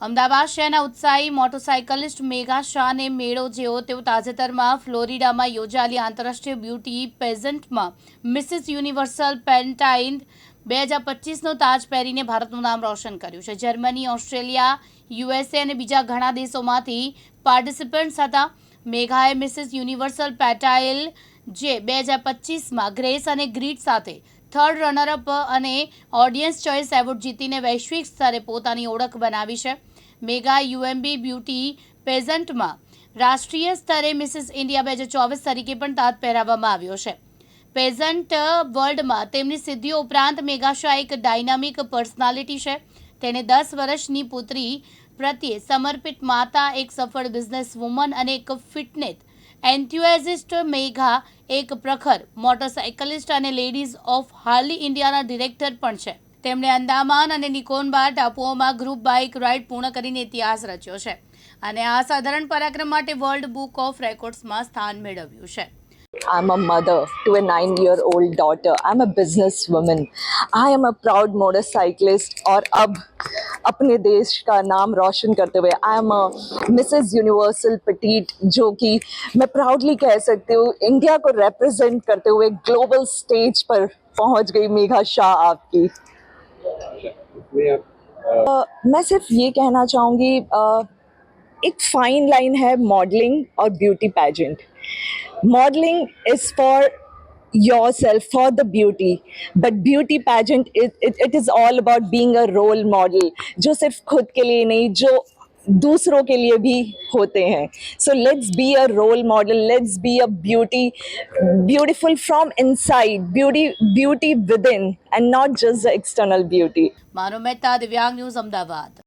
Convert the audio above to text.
અમદાવાદ શહેરના ઉત્સાહી મોટરસાયકલિસ્ટ મેઘા શાહને મેળો જેવો તેઓ તાજેતરમાં ફ્લોરિડામાં યોજાયેલી આંતરરાષ્ટ્રીય બ્યુટી પેઝન્ટમાં મિસિસ યુનિવર્સલ પેન્ટાઇન બે હજાર પચીસનો તાજ પહેરીને ભારતનું નામ રોશન કર્યું છે. જર્મની, ઓસ્ટ્રેલિયા, યુએસએ અને બીજા ઘણા દેશોમાંથી પાર્ટિસિપન્ટ્સ હતા. મેઘાએ મિસિસ યુનિવર્સલ પેટાઇલ જે બે હજાર પચીસમાં ગ્રેસ અને ગ્રીડ સાથે થર્ડ રનરઅપ અને ઓડિયન્સ ચોઇસ એવોર્ડ જીતીને વૈશ્વિક સ્તરે પોતાની ઓળખ બનાવી છે. મેગા યુએમબી બ્યુટી પેઝન્ટમાં રાષ્ટ્રીય સ્તરે મિસિસ ઇન્ડિયા બે હજાર ચોવીસ તરીકે પણ તાત પહેરાવવામાં આવ્યો છે. પેઝન્ટ વર્લ્ડમાં તેમની સિદ્ધિઓ ઉપરાંત મેગાશા એક ડાયનામિક પર્સનાલિટી છે. તેને દસ વર્ષની પુત્રી પ્રત્યે સમર્પિત માતા, એક સફળ બિઝનેસ વુમન અને એક ફિટનેસ એન્થ્યુએઝિસ્ટ મેઘા એક પ્રખર મોટરસાયકલિસ્ટ અને લેડીઝ ઓફ હાર્લી ઇન્ડિયાના ડિરેક્ટર પણ છે તેમણે અંદામાન અને નિકોનબાર ટાપુઓમાં ગ્રુપ બાઇક રાઇડ પૂર્ણ કરીને ઇતિહાસ રચ્યો છે અને આ સાધારણ પરાક્રમ માટે વર્લ્ડ બુક ઓફ રેકોર્ડ્સમાં સ્થાન મેળવ્યું છે I'm a mother to a nine year old daughter. I'm a businesswoman. I am a proud motorcyclist, or ab अपने देश का नाम रोशन करते हुए I am a Mrs Universal petite जो कि मैं प्राउडली कह सकती हूँ इंडिया को रिप्रेजेंट करते हुए ग्लोबल स्टेज पर पहुँच गई मेघा शाह आपकी। अ, मैं सिर्फ़ ये कहना चाहूँगी अ, एक फाइन लाइन है मॉडलिंग और beauty pageant modelling is for yourself for the beauty. But beauty pageant it, it is all about being a role model. jo sirf khud ke liye nahi jo दूसरों के लिए भी होते हैं। So let's be a role model let's be a beauty beautiful beauty, inside beauty beauty within and not just the external beauty Mano Mehta दिव्यांग news Ahmedabad